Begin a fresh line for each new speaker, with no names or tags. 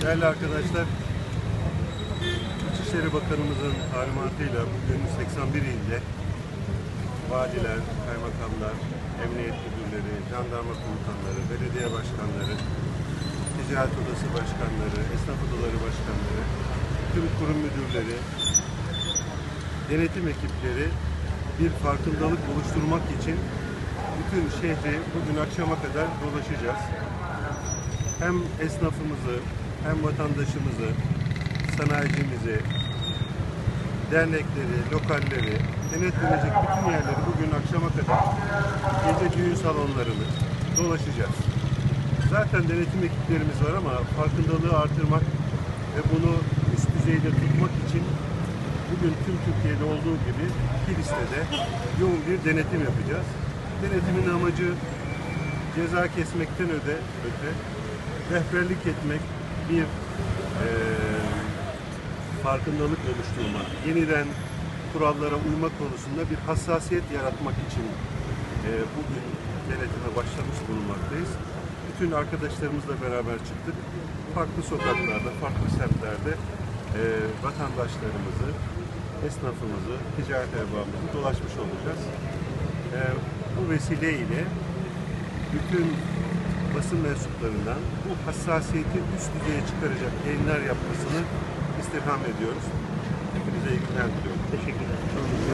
Değerli arkadaşlar, İçişleri Bakanımızın talimatıyla bugün 81 ilde valiler, kaymakamlar, emniyet müdürleri, jandarma komutanları, belediye başkanları, ticaret odası başkanları, esnaf odaları başkanları, tüm kurum müdürleri, denetim ekipleri bir farkındalık oluşturmak için bütün şehri bugün akşama kadar dolaşacağız. Hem esnafımızı, hem vatandaşımızı, sanayicimizi, dernekleri, lokalleri, denetlenecek bütün yerleri bugün akşama kadar gece düğün salonlarını dolaşacağız. Zaten denetim ekiplerimiz var ama farkındalığı artırmak ve bunu üst düzeyde tutmak için bugün tüm Türkiye'de olduğu gibi Kilis'te yoğun bir denetim yapacağız. Denetimin amacı ceza kesmekten öde, öte rehberlik etmek, bir eee, farkındalık oluşturmak, yeniden kurallara uyma konusunda bir hassasiyet yaratmak için eee, bugün denetime başlamış bulunmaktayız. Bütün arkadaşlarımızla beraber çıktık. Farklı sokaklarda, farklı semtlerde eee, vatandaşlarımızı, esnafımızı, ticaret erbabımızı dolaşmış olacağız. Eee, bu vesileyle bütün basın mensuplarından bu hassasiyeti üst düzeye çıkaracak yayınlar yapmasını istirham ediyoruz. Hepinize iyi günler diliyorum.